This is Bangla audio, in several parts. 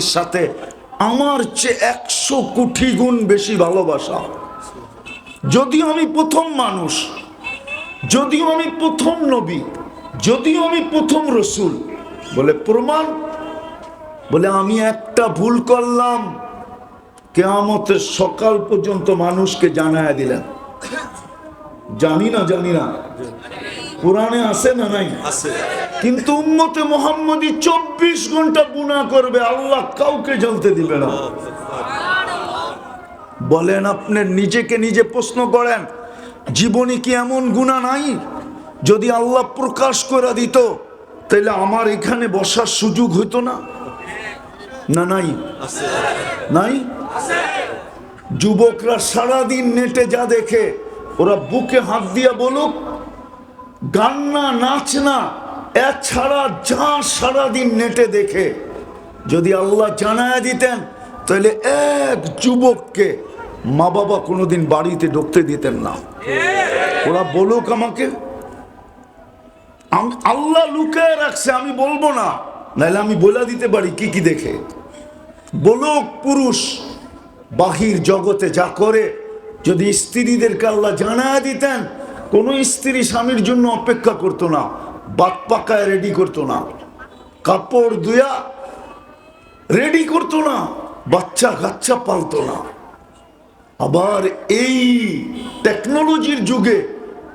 সাথে আমার চেয়ে একশো কোটি গুণ বেশি ভালোবাসা। যদিও আমি প্রথম মানুষ যদিও আমি প্রথম নবী যদিও আমি প্রথম রসুল বলে প্রমাণ বলে আমি একটা ভুল করলাম কেয়ামতের সকাল পর্যন্ত মানুষকে জানায় দিলেন। জানি না। জানি না। কোরআনে আছে না নাই? আছে। কিন্তু উম্মতে মোহাম্মদী চব্বিশ ঘণ্টা গুণা করবে, আল্লাহ কাউকে জ্বলতে দিবে না। বলেন, আপনি নিজেকে নিজে প্রশ্ন করেন, জীবনে কি এমন গুণা নাই? যদি আল্লাহ প্রকাশ করে দিত, তাহলে আমার এখানে বসার সুযোগ হইতো না? না, নাই? নাই? যুবকরা সারাদিন নেটে যা দেখে, ওরা বুকে হাত দিয়া বলুক, গান না, নাচ না এছাড়া যা সারাদিন নেটে দেখে, যদি আল্লাহ জানায় দিতেন, তাহলে এক যুবককে মা বাবা কোনোদিন বাড়িতে ঢুকতে দিতেন না। ওরা বলুক আমাকে, আম- আল্লাহ লুকায় রাখছে, আমি বলব না, নাহলে আমি বলে দিতে পারি কি কি দেখে। বলুক পুরুষ, বাহির জগতে যা করে, যদি স্ত্রীদেরকে আল্লাহ জানায় দিতেন, কোন স্ত্রী স্বামীর জন্য অপেক্ষা করতো না। বাত পাকায় রেডি করতো না। কাপড় ধুয়া রেডি করতো না। বাচ্চা কাচ্চা পালতো না। আবার এই টেকনোলজির যুগে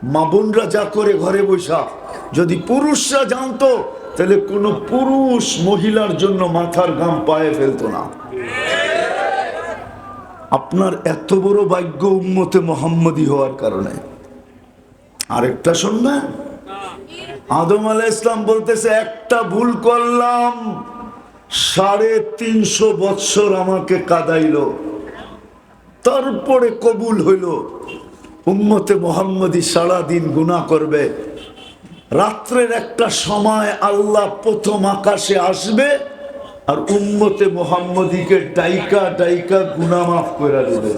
মা বোনরা যা করে ঘরে বৈশা যদি পুরুষরা জানতো, তাহলে কোনো পুরুষ মহিলার জন্য মাথার গাম পায়ে ফেলতো না। আপনার এত বড় ভাগ্য উম্মতে মোহাম্মদী হওয়ার কারণে। আরেকটা শুনবেন? আদম আলাহ ইসলাম বলতেছে, একটা ভুল করলাম, সাড়ে তিনশো বৎসর আমাকে কাদাইলো। তারপরে কবুল হইল। উম্মতে মোহাম্মদী সারাদিন গুণা করবে। রাত্রের একটা সময় আল্লাহ প্রথম আকাশে আসবে আর উম্মতে মোহাম্মদীকে ডাইকা ডাইকা গুণা মাফ করে দেবে।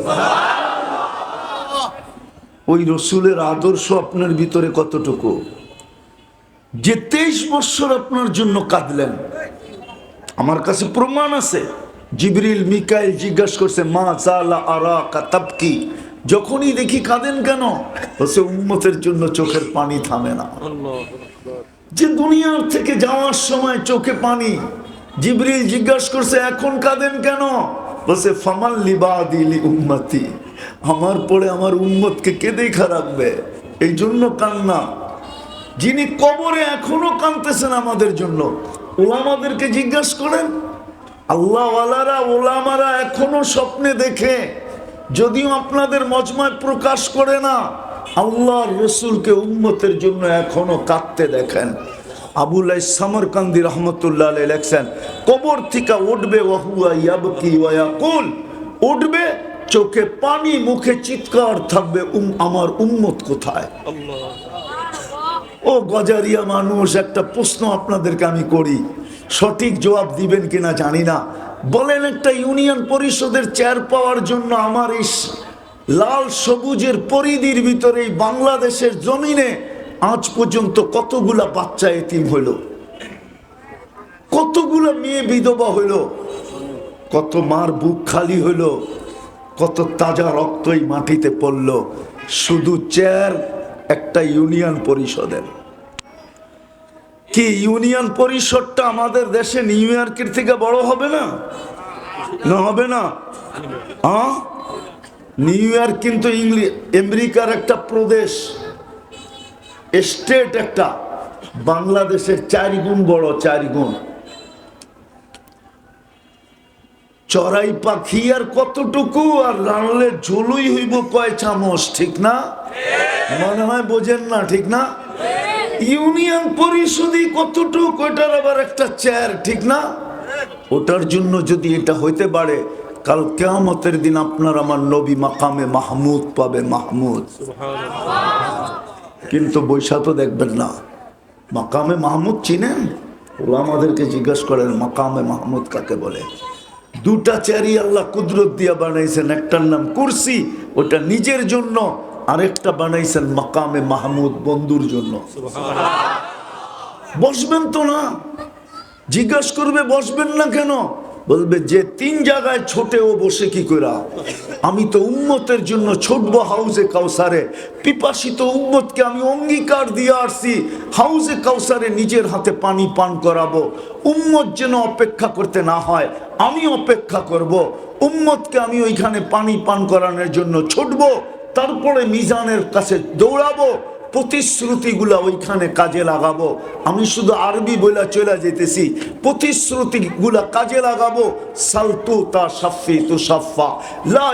ওই রসুলের আদর্শ আপনার ভিতরে কতটুকু? যে তেইশ বৎসর আপনার জন্য কাঁদলেন, আমার কাছে প্রমাণ আছে। জিবরিল, মিকাইল জিজ্ঞাসা করছে, মা চালা আরা কাতাবকি যখনই দেখি কাঁদেন কেন? বলছে, উম্মতের জন্য চোখের পানি থামে না। যে দুনিয়ার থেকে যাওয়ার সময় চোখে পানি। জিবরিল জিজ্ঞাসা করছে, এখন কাঁদেন কেন? বলছে ফামাল লিবাদিলি উম্মতি। আমার পরে আমার উম্মতকে কে দেখা রাখবে এই জন্য কান্না। যিনি কবরে এখনও কাঁদতেছেন আমাদের জন্য। ওলামাদেরকে জিজ্ঞাসা করেন, আল্লাহওয়ালারা, ওলামারা এখনও স্বপ্নে দেখে, যদিও আপনাদের মজমায় প্রকাশ করে না, আল্লাহ রসুলকে উম্মতের জন্য এখনও কাঁদতে দেখেন। আবুলাই সামরকান্দি রহমতুল্লাহ আলাই লেখছেন, কবর থেকে উঠবে ওয়াহুয়া ইয়াবকি ওয়াকুল উঠবে, চোখে পানি, মুখে চিৎকার থাকবে, উম, আমার উম্মত কোথায়? আল্লাহ ও গজারিয়া মানুষ, একটা প্রশ্ন আপনাদেরকে আমি করি। সঠিক জবাব দিবেন কিনা জানি না। বলেন একটা ইউনিয়ন পরিষদের চেয়ার পাওয়ার জন্য আমার এই লাল সবুজের পরিধির ভিতরে এই বাংলাদেশের জমিনে আজ পর্যন্ত কতগুলা বাচ্চা এতিম হইল? কতগুলা মেয়ে বিধবা হইল? কত মার বুক খালি হইল? কত তাজা রক্তই মাটিতে পড়ল? শুধু চেয়ার একটা ইউনিয়ন পরিষদের। কি ইউনিয়ন পরিষদটা আমাদের দেশে নিউ ইয়র্কের থেকে বড় হবে না? না হবে না। নিউ ইয়র্ক কিন্তু ইংলি, আমেরিকার একটা প্রদেশ। স্টেট একটা। বাংলাদেশের চার গুণ বড় চার গুণ চড়াই পাখি আর কতটুকু আর রানলে ঝোলই হইব কয় চামচ, ঠিক না? মনে হয় বোঝেন না, ঠিক না? ইউনিয়ন পরিষদই কতটুক ওইটার আবার একটা চেয়ার ঠিক না? ওটার জন্য যদি এটা হইতে পারে, কাল কেয়ামতের দিন আপনার আমার নবী মাকামে মাহমুদ পাবে মাহমুদ। কিন্তু বৈশা তো দেখবেন না। মাকামে মাহমুদ চিনেন? ওরা আমাদেরকে জিজ্ঞাসা করেন, মাকামে মাহমুদ কাকে বলে? দুটা চেয়ারই আল্লাহ কুদরত দিয়া বানাইছেন, একটার নাম কুরসি, ওটা নিজের জন্য। আরেকটা বানাইছেন মাকামে মাহমুদ বন্ধুর জন্য। বসবেন তো না। জিজ্ঞাসা করবে, বসবেন না কেন? বলবে, যে তিন জায়গায় ছোটে ও বসে কি করা আমি তো উম্মতের জন্য ছোটবো হাউজে কাউসারে। পিপাসিত উম্মতকে আমি অঙ্গীকার দিয়ে আসছি। হাউজে কাউসারে নিজের হাতে পানি পান করাবো। উম্মত যেন অপেক্ষা করতে না হয়, আমি অপেক্ষা করব। উম্মতকে আমি ওইখানে পানি পান করানোর জন্য ছুটবো। তারপরে মিজানের কাছে দৌড়াবো, প্রতিশ্রুতিগুলা ওইখানে কাজে লাগাবো। আমি শুধু আরবি বলে চলে যেতেছি প্রতিশ্রুতিগুলা কাজে লাগাবো। সালতু তা সাফি তু সাফা, লা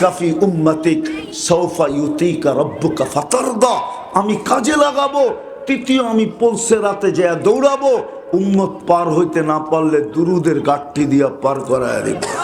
কাফি উম্মতিক সৌফা ইউতিকা রব্বুকা ফাতারদা। আমি কাজে লাগাবো, তৃতীয় আমি পলসে রাতে যায় দৌড়াবো। উম্মত পার হইতে না পারলে দুরুদের গাঠটি দিয়া পার করায় রেখে